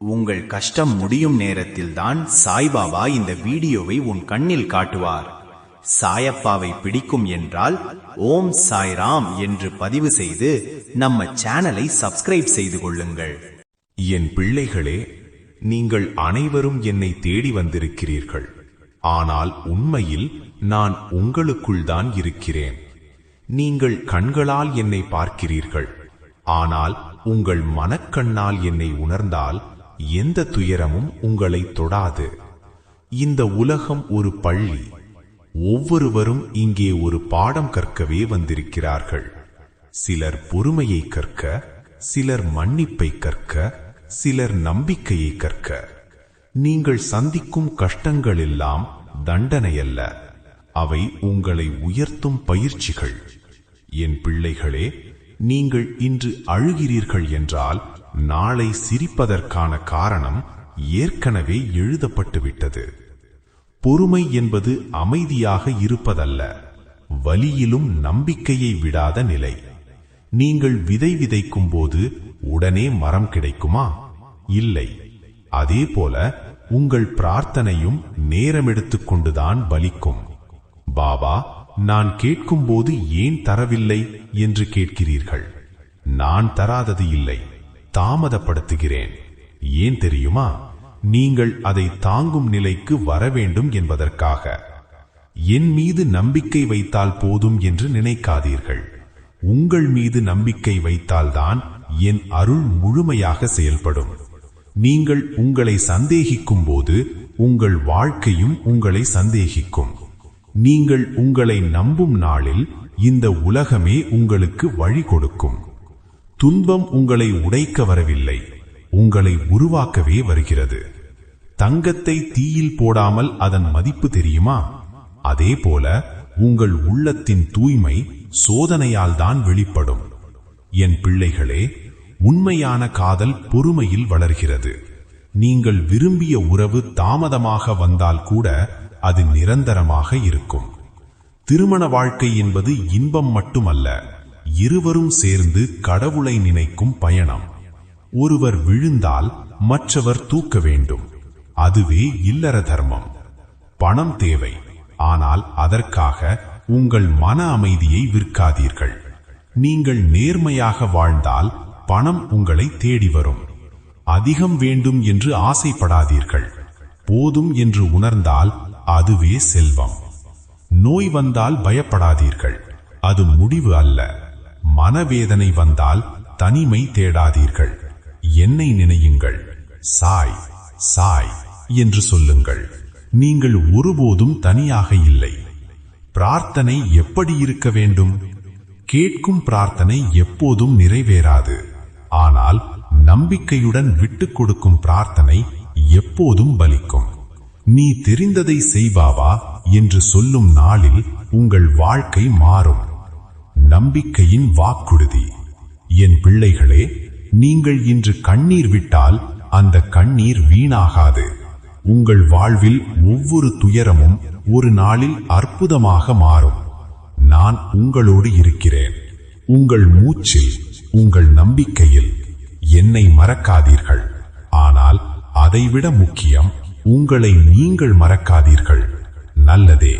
உங்கள் கஷ்டம் முடியும் நேரத்தில்தான் சாய்பாபா இந்த வீடியோவை உன் கண்ணில் காட்டுவார். சாயப்பாவை பிடிக்கும் என்றால் ஓம் சாய்ராம் என்று பதிவு செய்து நம்ம சேனலை சப்ஸ்கிரைப் செய்து கொள்ளுங்கள். என் பிள்ளைகளே நீங்கள் அனைவரும் என்னை தேடி வந்திருக்கிறீர்கள். ஆனால் உண்மையில் நான் உங்களுக்குள் தான் இருக்கிறேன். நீங்கள் கண்களால் என்னை பார்க்கிறீர்கள். ஆனால் உங்கள் மனக்கண்ணால் என்னை உணர்ந்தால் எந்த துயரமும் உங்களை தொடாது. இந்த உலகம் ஒரு பள்ளி. ஒவ்வொருவரும் இங்கே ஒரு பாடம் கற்கவே வந்திருக்கிறார்கள். சிலர் பொறுமையை கற்க சிலர் மன்னிப்பை கற்க சிலர் நம்பிக்கையை கற்க. நீங்கள் சந்திக்கும் கஷ்டங்கள் எல்லாம் தண்டனையல்ல. அவை உங்களை உயர்த்தும் பயிற்சிகள். என் பிள்ளைகளே நீங்கள் இன்று அழுகிறீர்கள் என்றால் நாளை சிரிப்பதற்கான காரணம் ஏற்கனவே எழுதப்பட்டுவிட்டது. பொறுமை என்பது அமைதியாக இருப்பதல்ல வலியிலும் நம்பிக்கையை விடாத நிலை. நீங்கள் விதை விதைக்கும் போது உடனே மரம் கிடைக்குமா? இல்லை. அதே போல உங்கள் பிரார்த்தனையும் நேரமெடுத்துக் கொண்டுதான் பலிக்கும் பாபா நான் கேட்கும்போது ஏன் தரவில்லை என்று கேட்கிறீர்கள்? நான் தராதது இல்லை. தாமதப்படுத்துகிறேன். ஏன் தெரியுமா? நீங்கள் அதை தாங்கும் நிலைக்கு வர வேண்டும் என்பதற்காக. என் மீது நம்பிக்கை வைத்தால் போதும் என்று நினைக்காதீர்கள். உங்கள் மீது நம்பிக்கை வைத்தால்தான் என் அருள் முழுமையாக செயல்படும். நீங்கள் உங்களை சந்தேகிக்கும் போது உங்கள் வாழ்க்கையும் உங்களை சந்தேகிக்கும். நீங்கள் உங்களை நம்பும் நாளில் இந்த உலகமே உங்களுக்கு வழி கொடுக்கும். துன்பம் உங்களை உடைக்க வரவில்லை. உங்களை உருவாக்கவே வருகிறது. தங்கத்தை தீயில் போடாமல் அதன் மதிப்பு தெரியுமா? அதே போல உங்கள் உள்ளத்தின் தூய்மை சோதனையால் தான் வெளிப்படும். என் பிள்ளைகளே உண்மையான காதல் பொறுமையில் வளர்கிறது. நீங்கள் விரும்பிய உறவு தாமதமாக வந்தால் கூட அது நிரந்தரமாக இருக்கும். திருமண வாழ்க்கை என்பது இன்பம் மட்டுமல்ல. இருவரும் சேர்ந்து கடவுளை நினைக்கும் பயணம். ஒருவர் விழுந்தால் மற்றவர் தூக்க வேண்டும். அதுவே இல்லற தர்மம். பணம் தேவை. ஆனால் அதற்காக உங்கள் மன அமைதியை விற்காதீர்கள். நீங்கள் நேர்மையாக வாழ்ந்தால் பணம் உங்களை தேடி வரும். அதிகம் வேண்டும் என்று ஆசைப்படாதீர்கள். போதும் என்று உணர்ந்தால் அதுவே செல்வம். நோய் வந்தால் பயப்படாதீர்கள். அது முடிவு அல்ல. மனவேதனை வந்தால் தனிமை தேடாதீர்கள். என்னை நினையுங்கள். சாய் சாய் என்று சொல்லுங்கள். நீங்கள் ஒருபோதும் தனியாக இல்லை. பிரார்த்தனை எப்படி இருக்க வேண்டும்? கேட்கும் பிரார்த்தனை எப்போதும் நிறைவேறாது. ஆனால் நம்பிக்கையுடன் விட்டுக் கொடுக்கும் பிரார்த்தனை எப்போதும் பலிக்கும். நீ தெரிந்ததை செய்வாவா என்று சொல்லும் நாளில் உங்கள் வாழ்க்கை மாறும். நம்பிக்கையின் வாக்குறுதி. என் பிள்ளைகளே நீங்கள் இன்று கண்ணீர் விட்டால் அந்த கண்ணீர் வீணாகாது. உங்கள் வாழ்வில் ஒவ்வொரு துயரமும் ஒரு நாளில் அற்புதமாக மாறும். நான் உங்களோடு இருக்கிறேன். உங்கள் மூச்சில் உங்கள் நம்பிக்கையில் என்னை மறக்காதீர்கள். ஆனால் அதைவிட முக்கியம் உங்களை நீங்கள் மறக்காதீர்கள். நல்லதே.